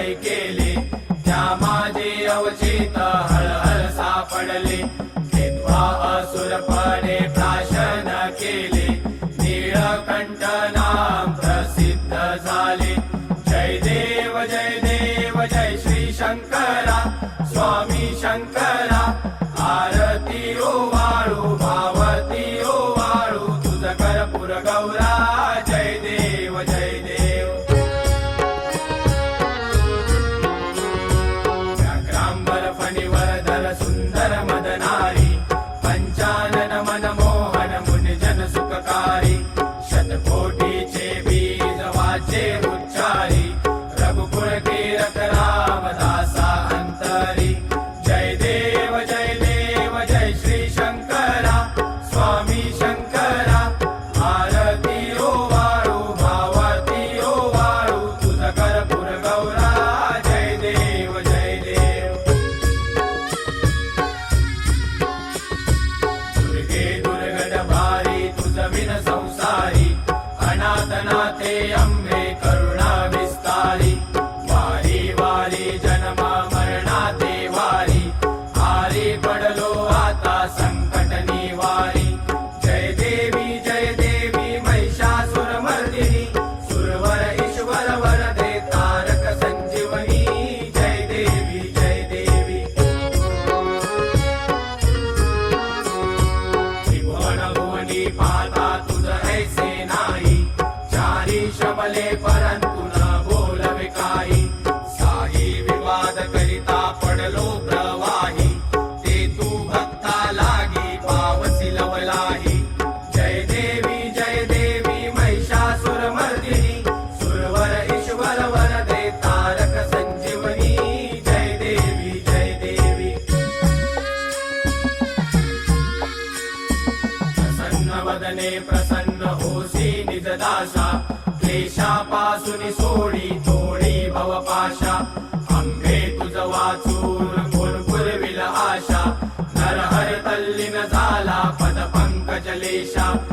लढाई केली. त्या माझे अवचित हळहळ सापडले. घेतवा असुरपणे प्राशन केले. नीळकंठ नाम प्रसिद्ध झाले. जय देव जय देव जय श्री शंकरा. स्वामी शंकर अंबे वारी वारी जन्मा मरणा पडलो आता संकट निवारी. जय देवी जय देवी महिषासुर सुरवर ईश्वर वर shop.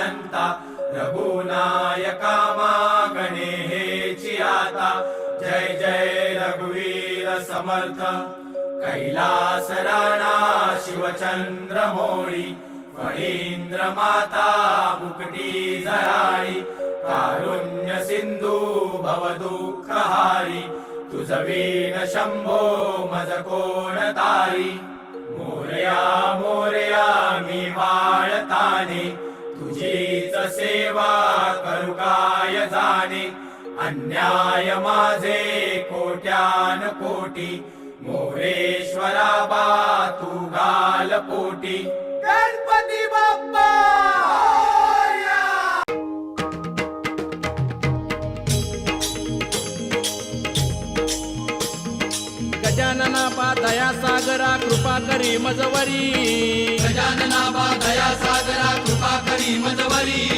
अनंता रघुनायका मागणे हेची आता। जय जय रघुवीर समर्थ। कैलास राणा शिवचंद्र मोळी फणींद्र माता मुकटी जराळी। कारुण्य सिंधू भव दुःख हारी तुझ वीण शंभो मज कोण तारी। मोरया मोरया मी बाळताने सेवा करुकाय जाणे? अन्याय माझे कोट्यान कोटी मोरेश्वरा बा तू गाल पोटी. गणपती बाप्पा! गजानना दया सागरा कृपा करी मजवरी. गजानना बा दया सागरा कृपा करी मजवरी.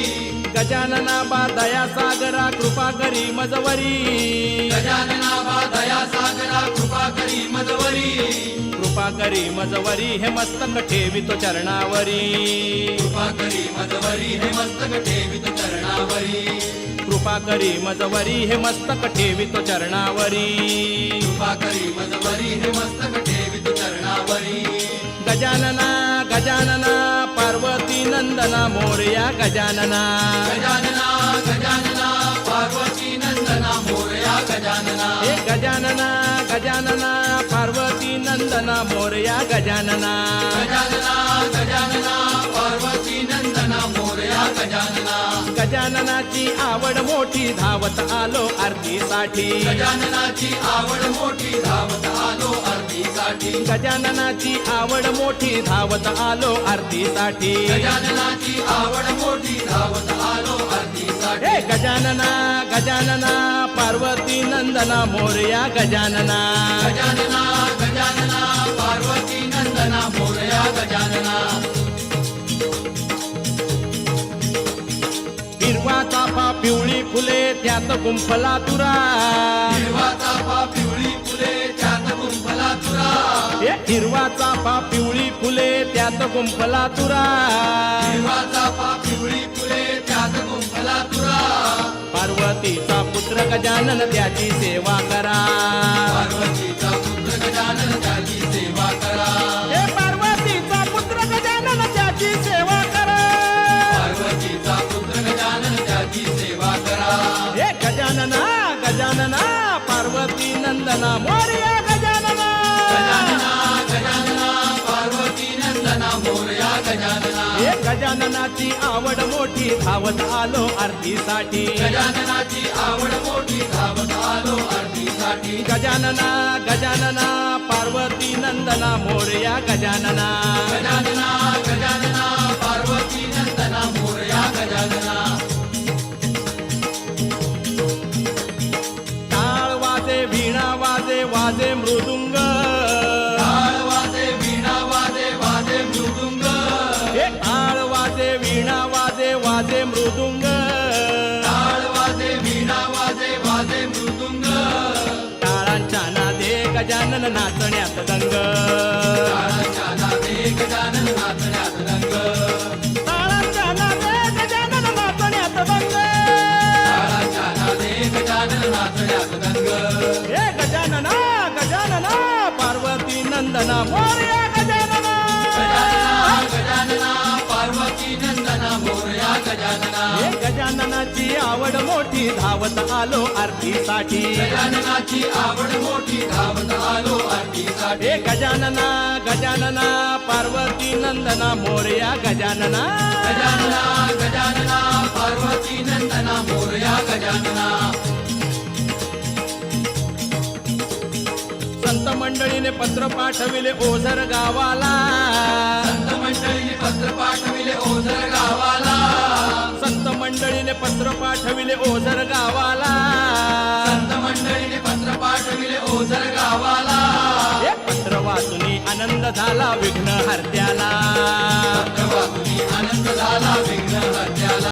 गजानना दया सागरा कृपा करी मजवरी. गजानना बा दया सागरा कृपा करी मजवरी. कृपा करी मजवरी हे मस्तक ठेवितो चरणावरी. कृपा करी मजवरी हे मस्तक ठेवित चरणावरी. कृपा करी मजवरी हे मस्तक ठेवितो चरणावरी. हे मस्तक ठेवित चरणावरी. गजानना गजानना पार्वती नंदना मोरया गजानना. गजानना गजानना पार्वती नंदना मोरया गजानना. हे गजानना गजानना पार्वती नंदना मोरया गजानना. गजानना गजानना गजानना. गजाननाची आवड मोठी धावत आलो आरतीसाठी. गजाननाची आवड मोठी धावत आलो आरतीसाठी. गजाननाची आवड मोठी धावत आलो आरतीसाठी. गजाननाची आवड मोठी धावत आलो आरतीसाठी. गजानना गजानना पार्वती नंदना मोरया गजानना. गजानना गजानना पार्वती नंदना मोरया गजानना. पिवळी फुले त्यात गुंफला तुरा हिरवा चाफा पिवळी फुले त्यात गुंफला तुरा हे हिरवा चाफा पिवळी फुले त्यात गुंफला तुरा हिरवा चाफा पिवळी फुले त्यात गुंफला तुरा पार्वतीचा पुत्र गजानन त्याची सेवा करा. पार्वतीचा पुत्र गजानन त्याची सेवा करा. गजानना पार्वती नंदना मोरया गजानना गजानना गजानना पार्वती नंदना मोरया गजानना हे गजाननाची आवड मोठी धावत आलो आरतीसाठी गजाननाची आवड मोठी धावत आलो आरतीसाठी गजानना गजानना पार्वती नंदना मोरया गजानना गजानन नाचण्यात दंग. गजानन नाचण्यात गजानन नाचण्यात दंग गजानन नाचण्यात रंग हे गजानना गजानना पार्वती नंदना मोरया गजानना गजानना गजानना पार्वती नंदना मोरया गजानना गजाननाची आवड मोठी धावत आलो आरतीसाठी. गजाननाची आवड मोठी धावत आलो आरतीसाठी. हे गजानना गजानना पार्वती नंदना मोरया गजानना. गजानना गजानना पार्वती नंदना मोरया गजानना. संत मंडळीने पत्र पाठविले ओझर गावाला. संत मंडळीने पत्र पाठविले ओझर गावाला. मंडळीने पत्र पाठविले ओझर गावाला. संत मंडळीने पत्र पाठविले ओझर गावाला. हे पत्र वाचुनी आनंद झाला विघ्न हरत्याला. पत्र वाचून आनंद झाला विघ्न हत्याला